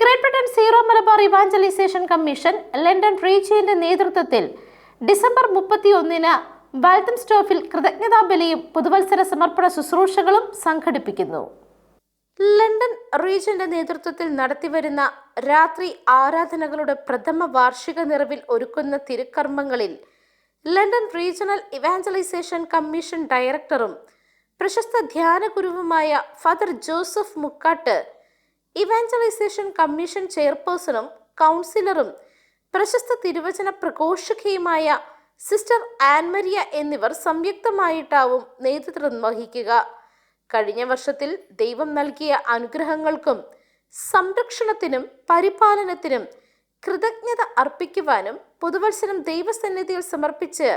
Great Britain Syro Malabar evangelisation commission London റീജിയന്റെ നേതൃത്വത്തിൽ December മുപ്പത്തി ഒന്നിന് ബാൽത്തംസ്റ്റോഫിൽ കൃതജ്ഞതാ ബലിയും പുതുവത്സര സമർപ്പണ ശുശ്രൂഷകളും സംഘടിപ്പിക്കുന്നു. ലണ്ടൻ റീജിയന്റെ നേതൃത്വത്തിൽ നടത്തിവരുന്ന രാത്രി ആരാധനകളുടെ പ്രഥമ വാർഷിക നിറവിൽ ഒരുക്കുന്ന തിരുക്കർമ്മങ്ങളിൽ ലണ്ടൻ റീജിയണൽ ഇവാഞ്ചലൈസേഷൻ കമ്മീഷൻ ഡയറക്ടറും പ്രശസ്ത ധ്യാനഗുരുവുമായ father Joseph Mukkattu evangelisation commission ചെയർപേഴ്സണും കൗൺസിലറും പ്രശസ്ത തിരുവചന പ്രഘോഷകയുമായ സിസ്റ്റർ ആൻമരിയ എന്നിവർ സംയുക്തമായിട്ടാവും നേതൃത്വം വഹിക്കുക കഴിഞ്ഞ വർഷത്തിൽ ദൈവം നൽകിയ അനുഗ്രഹങ്ങൾക്കും സംരക്ഷണത്തിനും പരിപാലനത്തിനും കൃതജ്ഞത അർപ്പിക്കുവാനും പുതുവത്സരം ദൈവസന്നിധിയിൽ സമർപ്പിച്ച്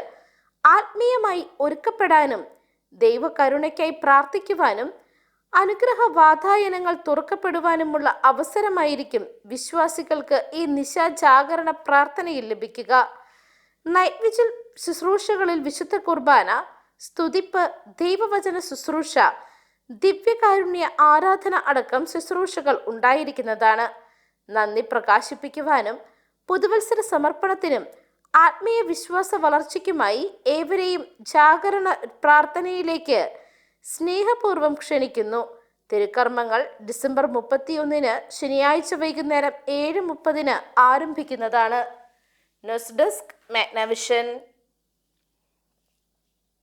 ആത്മീയമായി ഒരുക്കപ്പെടാനും ദൈവകരുണയ്ക്കായി പ്രാർത്ഥിക്കുവാനും അനുഗ്രഹ വാതായനങ്ങൾ തുറക്കപ്പെടുവാനുമുള്ള അവസരമായിരിക്കും വിശ്വാസികൾക്ക് ഈ നിശാജാഗരണ പ്രാർത്ഥനയിൽ ലഭിക്കുക. നൈറ്റ് വിജിൽ ശുശ്രൂഷകളിൽ വിശുദ്ധ കുർബാന സ്തുതിപ്പ് ദൈവവചന ശുശ്രൂഷ ദിവ്യകാരുണ്യ ആരാധന അടക്കം ശുശ്രൂഷകൾ ഉണ്ടായിരിക്കുന്നതാണ്. നന്ദി പ്രകാശിപ്പിക്കുവാനും പുതുവത്സര സമർപ്പണത്തിനും ആത്മീയ വിശ്വാസ വളർച്ചയ്ക്കുമായി ഏവരെയും ജാഗരണ പ്രാർത്ഥനയിലേക്ക് സ്നേഹപൂർവം ക്ഷണിക്കുന്നു. തിരുക്കർമ്മങ്ങൾ ഡിസംബർ മുപ്പത്തിയൊന്നിന് ശനിയാഴ്ച വൈകുന്നേരം ഏഴ് മുപ്പതിന് ആരംഭിക്കുന്നതാണ്. News desk Magnavision.